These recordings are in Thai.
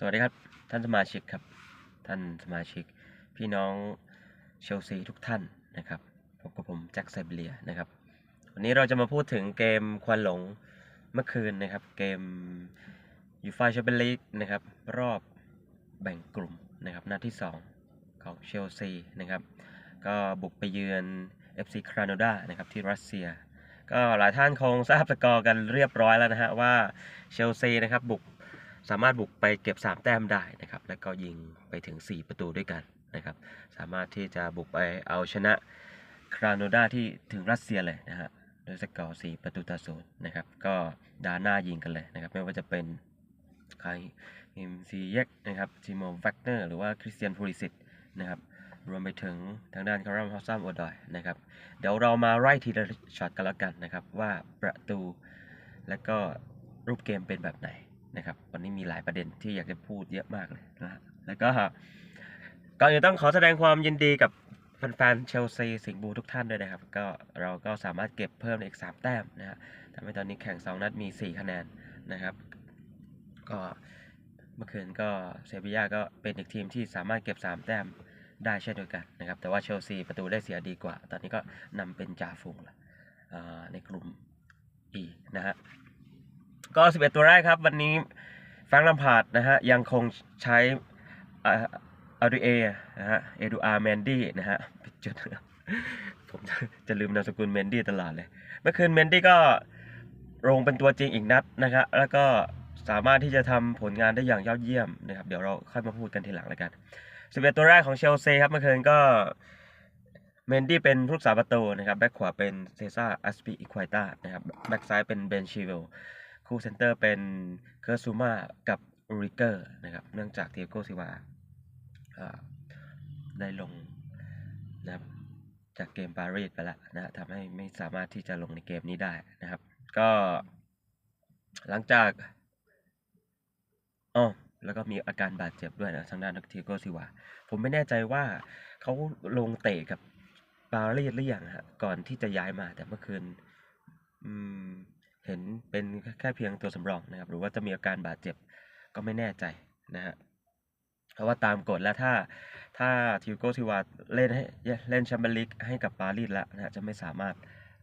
สวัสดีครับ ท่านสมาชิกครับ ท่านสมาชิก พี่น้องเชลซีทุกท่านนะครับพบกับผมแจ็คไซเบียนะครับ วันนี้เราจะมาพูดถึงเกมควันหลงเมื่อคืนนะครับ เกมยูฟ่าแชมเปี้ยนลีกนะครับ รอบแบ่งกลุ่มนะครับนัดที่ 2 ของเชลซีนะครับ ก็บุกไปเยือน FC คราโนดานะครับที่รัสเซีย ก็หลายท่านคงทราบสกอร์กันเรียบร้อยแล้วนะฮะว่าเชลซีนะครับบุก สามารถบุกไปเก็บ 3 แต้มได้นะครับ แล้วก็ยิงไปถึง 4 ประตูด้วยกันนะครับ สามารถที่จะบุกไปเอาชนะคราโนดาที่ถึงรัสเซียเลยนะฮะด้วยสกอร์ 4 ประตูต่อศูนย์นะครับ ก็ดาหน้ายิงกันเลยนะครับ ไม่ว่าจะเป็นใครฮิมซีเยกนะครับจิโมแวกเนอร์หรือว่าคริสเตียนพูริสิตนะครับรวมไปถึงทางด้านคารัมฮอสซัมโอดอยนะครับ เดี๋ยวเรามาไล่ทีละช็อตกันแล้วกันนะครับ ว่าประตูและก็รูปเกมเป็นแบบไหน นะครับ วันนี้มีหลายประเด็นที่อยากจะพูดเยอะมากเลยนะฮะแล้วก็ก่อนอื่นต้องขอแสดงความยินดีกับแฟนๆเชลซีสิงห์บูทุกท่านด้วยนะครับ ก็เราก็สามารถเก็บเพิ่มอีก 3 แต้มนะฮะทำให้ตอนนี้แข่ง 2 นัดมี 4 คะแนนนะครับ ก็เมื่อคืนก็เซบีย่าก็เป็นอีกทีมที่สามารถเก็บ 3 แต้มได้เช่นเดียวกันนะครับ แต่ว่าเชลซีประตูได้เสียดีกว่า ตอนนี้ก็นำเป็นจ่าฝูงละในกลุ่ม E นะฮะ ก็ 11 ตัวแรกครับ วันนี้แฟรงค์ลัมพาร์ดนะฮะ ยังคงใช้อาริเอนะฮะ เอดูอาร์แมนดี้นะฮะผิดจุดผมจะลืมนามสกุลเมนดี้ตลอดเลย เมื่อคืนเมนดี้ก็ลงเป็นตัวจริงอีกนัดนะครับ แล้วก็สามารถที่จะทำผลงานได้อย่างยอดเยี่ยมนะครับ เดี๋ยวเราค่อยมาพูดกันทีหลังแล้วกัน11ตัวแรกของเชลซีครับเมื่อคืนก็เมนดี้เป็นผู้รักษาประตูนะครับ แบ็คขวาเป็นเซซ่าอัสปีอิควายตานะครับ แบ็คซ้ายเป็นเบนชิเวล คู่เซนเตอร์เป็นเคอร์ซูมากับริเกอร์นะครับเนื่องจากเทียโกซิวาได้ลงนะครับจากเกมปารีสไปแล้วนะฮะทำให้ไม่สามารถที่จะลงในเกมนี้ได้นะครับ ก็หลังจากอ๋อแล้วก็มีอาการบาดเจ็บด้วยนะทางด้านนักเทียโกซิวา ผมไม่แน่ใจว่าเขาลงเตะกับปารีสหรือยังฮะก่อนที่จะย้ายมาแต่เมื่อคืน อืม เห็นเป็นแค่เพียงตัวสำรองนะครับ หรือว่าจะมีอาการบาดเจ็บก็ไม่แน่ใจนะฮะเพราะว่าตามกฎแล้วถ้าถ้าทิวโกทิวาเล่นให้เล่นแชมเปี้ยนลีกให้กับปารีสแล้วนะฮะจะไม่สามารถ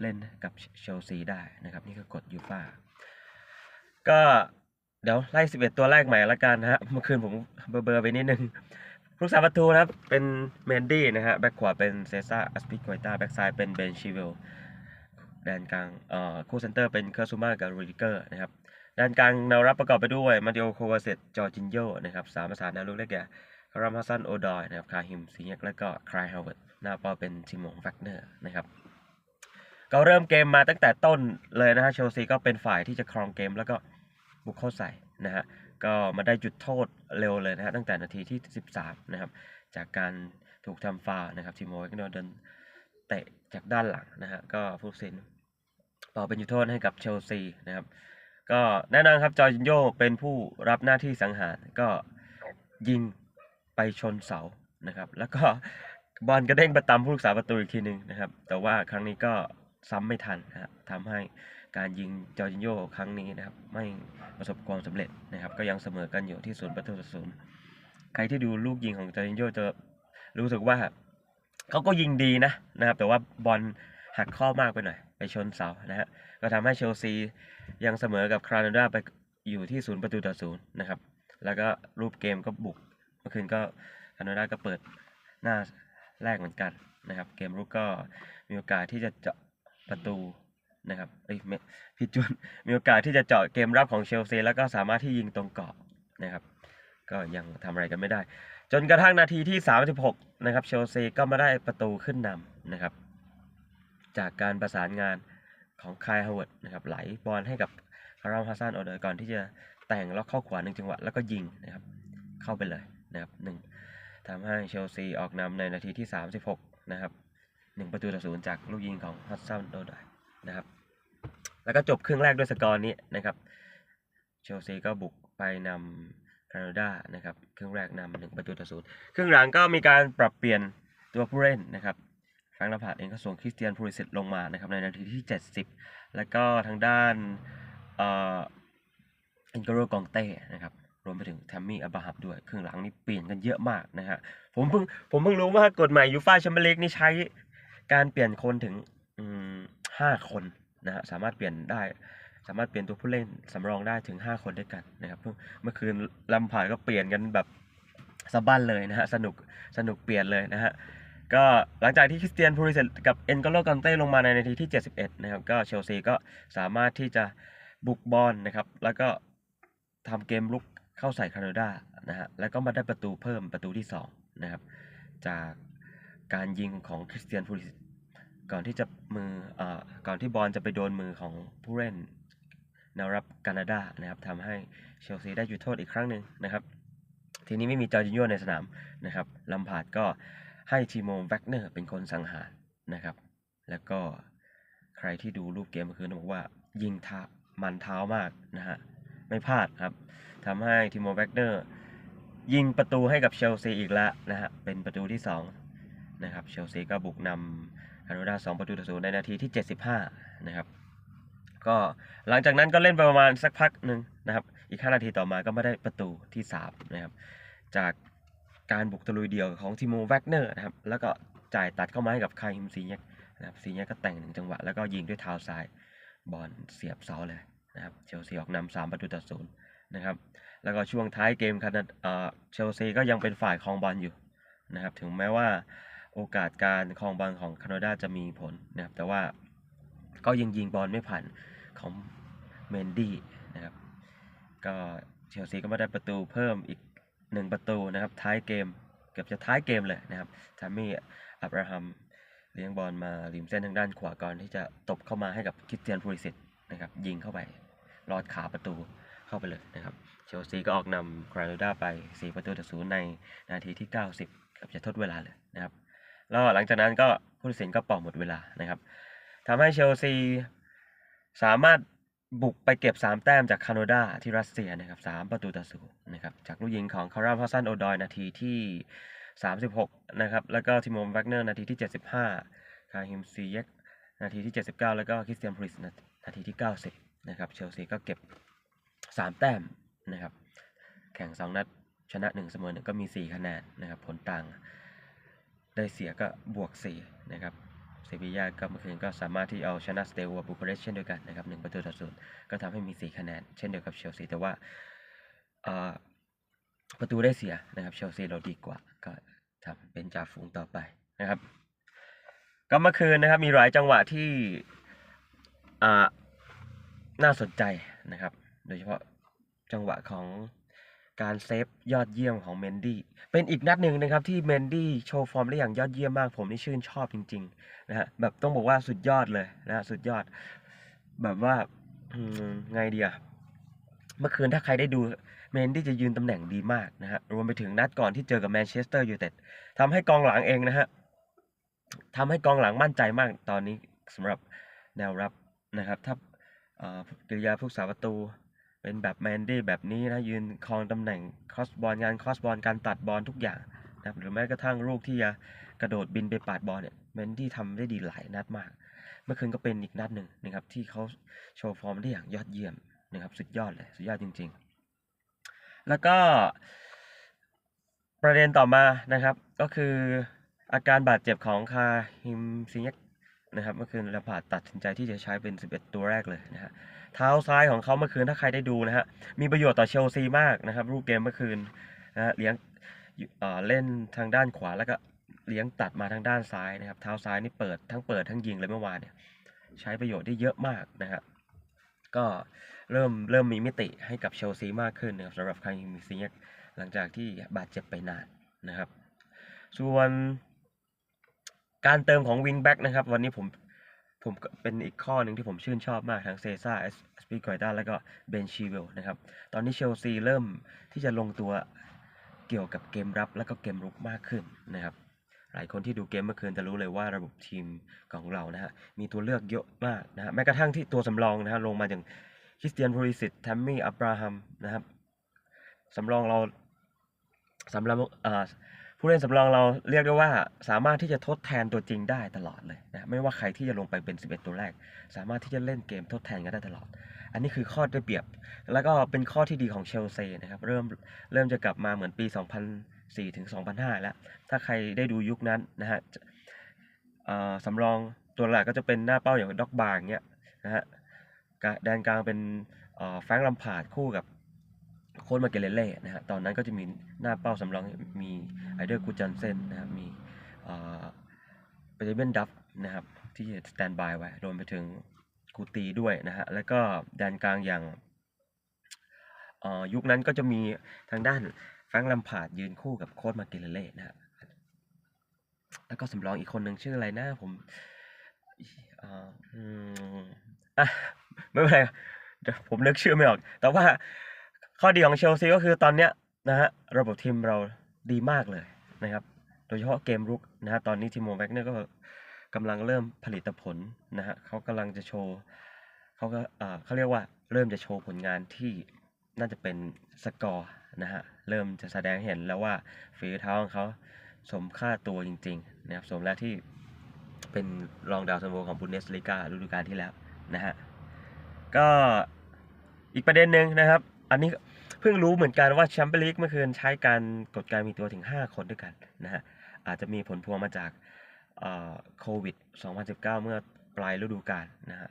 เล่นกับเชลซีได้นะครับ นี่คือกฎยูฟ่าก็เดี๋ยวไล่ 11 ตัวแรกใหม่ละกันนะฮะเมื่อคืนผมเบอร์ๆไปนิดนึงผู้รักษาประตูนะครับ เป็นเมนดี้นะฮะแบ็คขวาเป็นเซซ่าอัสปิโกตาแบ็คซ้ายเป็นเบนชิเวล แดนกลางเอ่อคู่เซนเตอร์เป็นเคอร์ซูมากับรูดิเกอร์นะครับแดนกลางแนวรับประกอบไปด้วยมาดิโอโควาเซตจอร์จินโยนะครับสามประสานแนวลุกได้แก่คารัมฮัสซันโอดอยนะครับคาฮิมซีเยกและก็คลายฮาวเวิร์ดหน้าเป้าเป็นซิมงแฟกเนอร์นะครับก็เริ่มเกมมาตั้งแต่ต้นเลยนะฮะเชลซีก็เป็นฝ่ายที่จะครองเกมแล้วก็บุกเข้าใส่นะฮะก็มาได้จุดโทษเร็วเลยนะฮะตั้งแต่นาทีที่ 13 นะครับ จากการถูกทำฟาวนะครับทีโมเวกโนเดินเตะจากด้านหลังนะฮะก็ผู้ตัดสิน ต่อเป็นจุดโทษให้กับเชลซีนะครับก็แน่นอนครับจอร์จินโยเป็นผู้รับหน้าที่สังหารก็ยิงไปชนเสานะครับ แล้วก็บอลกระเด้งไปตามผู้รักษาประตูอีกทีหนึ่งนะครับ แต่ว่าครั้งนี้ก็ซ้ำไม่ทันนะฮะทำให้การยิงจอร์จินโยครั้งนี้นะครับ ไม่ประสบความสำเร็จนะครับ ก็ยังเสมอกันอยู่ที่ศูนย์ประตูต่อศูนย์ใครที่ดูลูกยิงของจอร์จินโยจะรู้สึกว่าเขาก็ยิงดีนะนะครับ แต่ว่าบอล หักข้อมากไปหน่อย ไปชนเสานะฮะก็ทำให้เชลซียังเสมอกับคราโนดาไปอยู่ที่ศูนย์ประตูต่อศูนย์นะครับ แล้วก็รูปเกมก็บุกเมื่อคืนก็คราโนดาก็เปิดหน้าแรกเหมือนกันนะครับ เกมรุกก็มีโอกาสที่จะเจาะประตูนะครับเอ้ยไม่ผิจุดมีโอกาสที่จะเจาะเกมรับของเชลซีแล้วก็สามารถที่ยิงตรงกรอบนะครับ ก็ยังทำอะไรกันไม่ได้ จนกระทั่งนาทีที่ 36 นะครับ เชลซีก็มาได้ประตูขึ้นนำนะครับ จากการประสานงานของคายฮาวเวิร์ดนะครับไหลบอลให้กับคารามฮัสซันโอเดอร์ก่อนที่จะแต่งแล้วเข้าขวาหนึ่งจังหวะแล้วก็ยิงนะครับเข้าไปเลยนะครับหนึ่งทำให้เชลซีออกนำในนาทีที่ 36 นะครับหนึ่งประตูต่อศูนย์จากลูกยิงของฮัสซันโอเดอร์นะครับแล้วก็จบครึ่งแรกด้วยสกอร์นี้นะครับเชลซีก็บุกไปนำแคนาดานะครับครึ่งแรกนำหนึ่งประตูต่อศูนย์ครึ่งหลังก็มีการปรับเปลี่ยนตัวผู้เล่นนะครับ แฟรงค์ลาพาร์ดเองก็ส่งคริสเตียนพูริสิตลงมานะครับในนาทีที่ 70 แล้วก็ทางด้านอินโกโรกองเต้นะครับรวมไปถึงแทมมี่อับราฮัมด้วยครึ่งหลังนี่เปลี่ยนกันเยอะมากนะฮะผมเพิ่งผมเพิ่งรู้ว่ากฎใหม่ยูฟ่าแชมเปี้ยนลีกนี่ใช้การเปลี่ยนคนถึงห้าคนนะฮะสามารถเปลี่ยนได้ สามารถเปลี่ยนตัวผู้เล่นสำรองได้ถึง 5 คนด้วยกันนะครับเพิ่งเมื่อคืนลำผ่านก็เปลี่ยนกันแบบสะบั้นเลยนะฮะสนุกสนุกเปลี่ยนเลยนะฮะ ก็หลังจากที่คริสเตียนพูริเซตกับเอ็นโกโลกอนเต้ลงมาในนาทีที่ 71 นะครับ ก็เชลซีก็สามารถที่จะบุกบอลนะครับ แล้วก็ทำเกมลุกเข้าใส่คานาดานะฮะ แล้วก็มาได้ประตูเพิ่มประตูที่ 2 นะครับ จากการยิงของคริสเตียนพูริเซตก่อนที่จะมือเอ่อก่อนที่บอลจะไปโดนมือของผู้เล่นแนวรับแคนาดานะครับทำให้เชลซีได้จุดโทษอีกครั้งหนึ่งนะครับ ทีนี้ไม่มีจอร์จิโญ่ในสนามนะครับลัมพาร์ดก็ ให้ทีโมแวกเนอร์เป็นคนสังหารนะครับ แล้วก็ใครที่ดูรูปเกมเมื่อคืนบอกว่า ยิงท้ามันเท้ามากนะฮะไม่พลาดครับทำให้ทีโมแวกเนอร์ยิงประตูให้กับเชลซีอีกแล้วนะฮะเป็นประตูที่2นะครับเชลซีก็บุกนำคานาดา2ประตูต่อศูนย์ในนาทีที่ 75 นะครับก็หลังจากนั้นก็เล่นไปประมาณสักพักหนึ่งนะครับ อีก 5 นาทีต่อมาก็ไม่ได้ประตูที่ 3 นะครับ จาก การบุกตะลุยเดี่ยวของทิโมแวกเนอร์นะครับแล้วก็จ่ายตัดเข้ามาให้กับคายฮิมซีเนยนะครับซีเนยกก็แต่งหนึ่งจังหวะ แล้วก็ยิงด้วยเท้าซ้ายบอลเสียบเสาเลยนะครับเชลซีออกนำสามประตูต่อศูนย์นะครับแล้วก็ช่วงท้ายเกมคานาเอ่อเชลซีก็ยังเป็นฝ่ายครองบอลอยู่นะครับถึงแม้ว่าโอกาสการครองบอลของแคนาดาจะมีผลนะครับแต่ว่าก็ยังยิงบอลไม่ผ่านของเมนดี้นะครับก็เชลซีก็มาได้ประตูเพิ่มอีก หนึ่งประตูนะครับท้ายเกมเกือบจะท้ายเกมเลยนะครับทามี่อับราฮัมเลี้ยงบอลมาริมเส้นทางด้านขวาก่อนที่จะตบเข้ามาให้กับคริสเตียนพูริสิตนะครับยิงเข้าไปลอดขาประตูเข้าไปเลยนะครับเชลซีก็ออกนำกราโนดาไป 4 ประตูต่อศูนย์ในนาทีที่ 90เกือบจะทดเวลาเลยนะครับแล้วหลังจากนั้นก็ผู้ตัดสินก็เป่าหมดเวลานะครับทำให้เชลซีสามารถ บุกไปเก็บ 3 แต้มจากคานาดาที่รัสเซียนะครับ3ประตูต่อศูนย์นะครับจากลูกยิงของคาราพาซันโอดอยนาทีที่ 36 นะครับ แล้วก็ทิโมแวกเนอร์นาทีที่ 75 คาฮิมซีเยกนาทีที่ 79 แล้วก็คริสเตียนพริสนาทีที่ 90 นะครับเชลซีก็เก็บ 3 แต้มนะครับ แข่ง 2 นัดชนะ 1 เสมอ 1 ก็มี 4 คะแนนนะครับ ผลต่างได้เสียก็บวก 4 นะครับ เซบียาก็เมื่อคืนก็สามารถที่เอาชนะสเตวัวบูคาเรสต์เช่นเดียวกันนะครับหนึ่งประตูต่อศูนย์ก็ทำให้มี 4 คะแนน เช่นเดียวกับเชลซีแต่ว่าประตูได้เสียนะครับเชลซีเราดีกว่าก็ทำเป็นจ่าฝูงต่อไปนะครับ ก็เมื่อคืนนะครับมีหลายจังหวะที่น่าสนใจนะครับ โดยเฉพาะจังหวะของ การเซฟยอดเยี่ยมของเมนดี้เป็นอีกนัดหนึ่งนะครับที่เมนดี้โชว์ฟอร์มได้อย่างยอดเยี่ยมมาก ผมนี่ชื่นชอบจริงๆนะฮะแบบต้องบอกว่าสุดยอดเลยนะฮะสุดยอด แบบว่าไงเดีอะเมื่อคืนถ้าใครได้ดูเมนดี้จะยืนตำแหน่งดีมากนะฮะรวมไปถึงนัดก่อนที่เจอกับแมนเชสเตอร์ยูไนเต็ดทำให้กองหลังเองนะฮะทำให้กองหลังมั่นใจมากตอนนี้สำหรับแนวรับนะครับ ถ้าอ่อกิริยาผู้สาประตู เป็นแบบแมนดี้แบบนี้นะยืนครองตำแหน่งคอสบอลงานคอสบอลการตัดบอลทุกอย่างนะครับหรือแม้กระทั่งลูกที่จะกระโดดบินไปปาดบอลเนี่ยแมนดี้ทำได้ดีหลายนัดมาก เมื่อคืนก็เป็นอีกนัดหนึ่งนะครับที่เขาโชว์ฟอร์มได้อย่างยอดเยี่ยมนะครับสุดยอดเลยสุดยอดจริง ๆ แล้วก็ประเด็นต่อมานะครับก็คืออาการบาดเจ็บของคาฮิมซิเนก นะครับเมื่อคืนลาพาดตัดสินใจที่จะใช้เป็น 11 ตัวแรกเลยนะฮะเท้าซ้ายของเขาเมื่อคืนถ้าใครได้ดูนะฮะมีประโยชน์ต่อเชลซีมากนะครับ รูปเกมเมื่อคืนนะฮะเลี้ยงเล่นทางด้านขวาแล้วก็เลี้ยงตัดมาทางด้านซ้ายนะครับ เท้าซ้ายนี่เปิดทั้งเปิดทั้งยิงเลยเมื่อวานเนี่ยใช้ประโยชน์ได้เยอะมากนะฮะก็เริ่มเริ่มมีมิติให้กับเชลซีมากขึ้นนะครับสำหรับคาริมซิเนกหลังจากที่บาดเจ็บไปนานนะครับ ส่วน การเติมของวิงแบ็กนะครับ วันนี้ผมผมเป็นอีกข้อหนึ่งที่ผมชื่นชอบมากทั้งเซซ่าเอสปีกอยด้าแล้วก็เบนชีเวลนะครับ ตอนนี้เชลซีเริ่มที่จะลงตัวเกี่ยวกับเกมรับแล้วก็เกมรุกมากขึ้นนะครับ หลายคนที่ดูเกมเมื่อคืนจะรู้เลยว่าระบบทีมของเรานะฮะมีตัวเลือกเยอะมากนะฮะแม้กระทั่งที่ตัวสำรองนะฮะลงมาอย่างคริสเตียนพูริสิตแทมมี่อับราฮัมนะครับสำรองเราสำหรับเอ่อ ผู้เล่นสำรองเราเรียกได้ว่าสามารถที่จะทดแทนตัวจริงได้ตลอดเลยนะไม่ว่าใครที่จะลงไปเป็น 11 ตัวแรก สามารถที่จะเล่นเกมทดแทนกันได้ตลอด อันนี้คือข้อได้เปรียบ แล้วก็เป็นข้อที่ดีของเชลซีนะครับเริ่มเริ่มจะกลับมาเหมือนปี 2004ถึง2005 แล้ว ถ้าใครได้ดูยุคนั้นนะฮะสำรองตัวหลักก็จะเป็นหน้าเป้าอย่างด็อกบาร์อย่างเงี้ยนะฮะแดนกลางเป็นแฟรงค์ลัมพาร์ดคู่กับ โค้ชมาเกเลเล่นะฮะตอนนั้นก็จะมีหน้าเป้าสำรองมีไอเดอร์กูจันเซนนะครับมีเอ่อเบเบนดัฟนะครับที่สแตนบายไว้รวมไปถึงกูตีด้วยนะฮะแล้วก็แดนกลางอย่างยุคนั้นก็จะมีทางด้านแฟรงค์ลัมพาดยืนคู่กับโค้ชมาเกเลเล่นะฮะแล้วก็สำรองอีกคนหนึ่งชื่ออะไรนะผมอ่ออืมอะไม่เป็นไรผมนึกชื่อไม่ออก แต่ว่า ข้อดีของเชลซีก็คือตอนเนี้ยนะฮะระบบทีมเราดีมากเลยนะครับ โดยเฉพาะเกมรุกนะฮะตอนนี้ทีมโมแบ็กเนี่ยก็กำลังเริ่มผลิตผลนะฮะเขากำลังจะโชว์เขาก็เอ่อเขาเรียกว่าเริ่มจะโชว์ผลงานที่น่าจะเป็นสกอร์นะฮะเริ่มจะแสดงเห็นแล้วว่าฝีเท้าของเขาสมค่าตัวจริงๆนะครับสมแล้วที่เป็นรองดาวซันโวของบุนเดสลีกาฤดูกาลที่แล้วนะฮะก็อีกประเด็นหนึ่งนะครับ อันนี้เพิ่งรู้เหมือนกันว่าแชมเปี้ยนลีกเมื่อคืนใช้การกฎการมีตัวถึง 5 คนด้วยกันนะฮะอาจจะมีผลพวงมาจากเอ่อโควิด 2019 เมื่อปลายฤดูกาลนะฮะ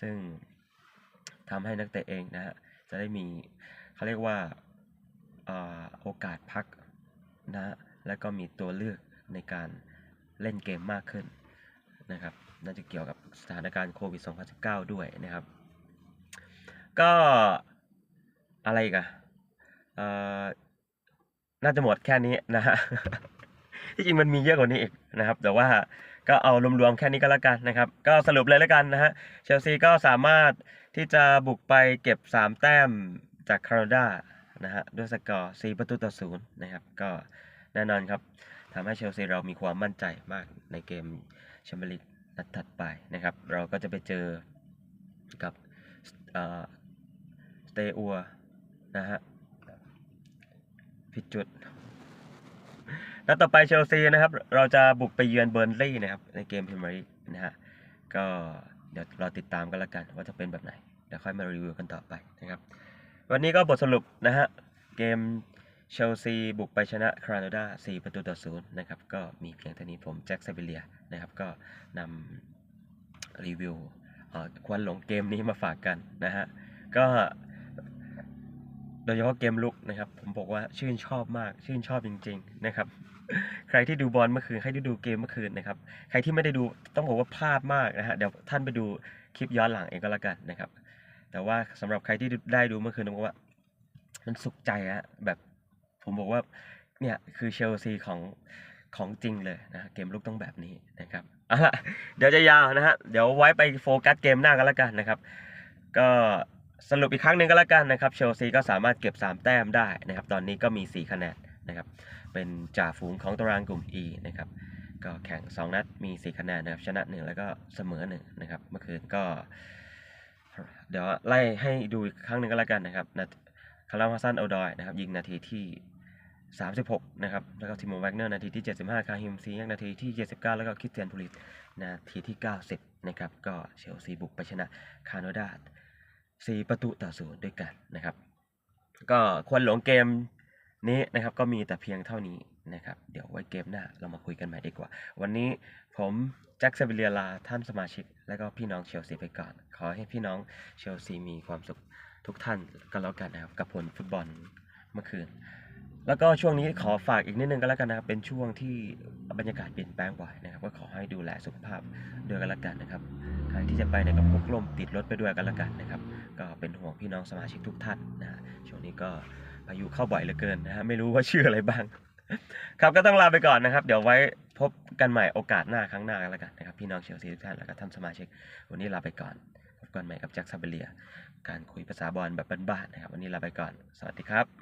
ซึ่งทำให้นักเตะเองนะฮะจะได้มีเขาเรียกว่าอโอกาสพักนะฮะแล้วก็มีตัวเลือกในการเล่นเกมมากขึ้นนะครับน่าจะเกี่ยวกับสถานการณ์โควิด 2019 ด้วยนะครับ ก็ อะไรอีกันเอ่อน่าจะหมดแค่นี้นะฮะ ที่จริงมันมีเยอะกว่านี้อีกนะครับ แต่ว่าก็เอารวมๆแค่นี้ก็แล้วกันนะครับ ก็สรุปเลยแล้วกันนะฮะ เชลซีก็สามารถที่จะบุกไปเก็บ 3 แต้มจากคานาดานะฮะด้วยสกอร์ 4 ประตูต่อศูนย์นะครับ ก็แน่นอนครับทำให้เชลซีเรามีความมั่นใจมากในเกมแชมเปี้ยนลีกนัดถัดไปนะครับ เราก็จะไปเจอกับสเตอัว นะฮะผิดจุดนัดต่อไปเชลซีนะครับ เราจะบุกไปเยือนเบอร์นลีย์นะครับ ในเกมพรีเมียร์ลีกนะฮะก็เดี๋ยวเราติดตามกันแล้วกันว่าจะเป็นแบบไหนเดี๋ยวค่อยมารีวิวกันต่อไปนะครับ วันนี้ก็บทสรุปนะฮะเกมเชลซีบุกไปชนะคราโนดา4 ประตูต่อศูนย์นะครับ ก็มีเพียงเท่านี้ผมแจ็คซาบิเลียนะครับ ก็นำรีวิวควันหลงเกมนี้มาฝากกันนะฮะ ก็ โดยเฉพาะเกมลุกนะครับ ผมบอกว่าชื่นชอบมาก ชื่นชอบจริง ๆ นะครับ ใครที่ดูบอลเมื่อคืน ใครที่ดูเกมเมื่อคืนนะครับ ใครที่ไม่ได้ดูต้องบอกว่าพลาดมากนะฮะ เดี๋ยวท่านไปดูคลิปย้อนหลังเองก็แล้วกันนะครับ แต่ว่าสำหรับใครที่ได้ดูเมื่อคืนต้องบอกว่า มันสุขใจอะแบบ ผมบอกว่า เนี่ยคือเชลซีของของจริงเลยนะเกมลุกต้องแบบนี้นะครับเอาละเดี๋ยวจะยาวนะฮะ เดี๋ยวไว้ไปโฟกัสเกมหน้ากันแล้วกันนะครับ ก็ สรุปอีกครั้งหนึ่งก็แล้วกันนะครับเชลซีก็สามารถเก็บ 3 แต้มได้นะครับ ตอนนี้ก็มี 4 คะแนนนะครับ เป็นจ่าฝูงของตารางกลุ่ม E นะครับ ก็แข่ง 2 นัดมี 4 คะแนนนะครับ ชนะ 1 แล้วก็เสมอ 1 นะครับ เมื่อคืนก็ เดี๋ยวไล่ให้ดูอีกครั้งหนึ่งก็แล้วกันนะครับนาคาร์ลฮัสซันโอดอยนะครับ ยิงนาทีที่ 36 นะครับ แล้วก็ทิโมแวกเนอร์นาทีที่ 75 คาฮิมซียักนาทีที่ 79 แล้วก็คริสเตียนพูลิตนาทีที่ 90 นะครับ ก็เชลซีบุกไปชนะคาโนดา 4 ประตูต่อศูนย์ด้วยกันนะครับ ก็ควรหลงเกมนี้นะครับก็มีแต่เพียงเท่านี้นะครับ เดี๋ยวไว้เกมหน้าเรามาคุยกันใหม่ดีกว่า วันนี้ผมแจ็คเซเบเลียลาท่านสมาชิก และก็พี่น้องเชลซีไปก่อน ขอให้พี่น้องเชลซีมีความสุขทุกท่านก็แล้วกันนะครับ กับผลฟุตบอลเมื่อคืน แล้วก็ช่วงนี้ขอฝากอีกนิดนึงก็แล้วกันนะครับ เป็นช่วงที่บรรยากาศเปลี่ยนแปลงบ่อยนะครับ ก็ขอให้ดูแลสุขภาพด้วยกันแล้วกันนะครับ ใครที่จะไปเนี่ยก็พกร่มติดรถไปด้วยกันแล้วกันนะครับ ก็เป็นห่วงพี่น้องสมาชิกทุกท่านนะฮะช่วงนี้ก็พายุเข้าบ่อยเหลือเกินนะฮะไม่รู้ว่าชื่ออะไรบ้าง ครับก็ต้องลาไปก่อนนะครับ เดี๋ยวไว้พบกันใหม่โอกาสหน้าครั้งหน้ากันแล้วกันนะครับพี่น้องเชลซีทุกท่านแล้วก็ท่านสมาชิก วันนี้ลาไปก่อนพบกันใหม่กับแจ็คซาเบเลีย การคุยภาษาบอลแบบบ้านๆนะครับ วันนี้ลาไปก่อน สวัสดีครับ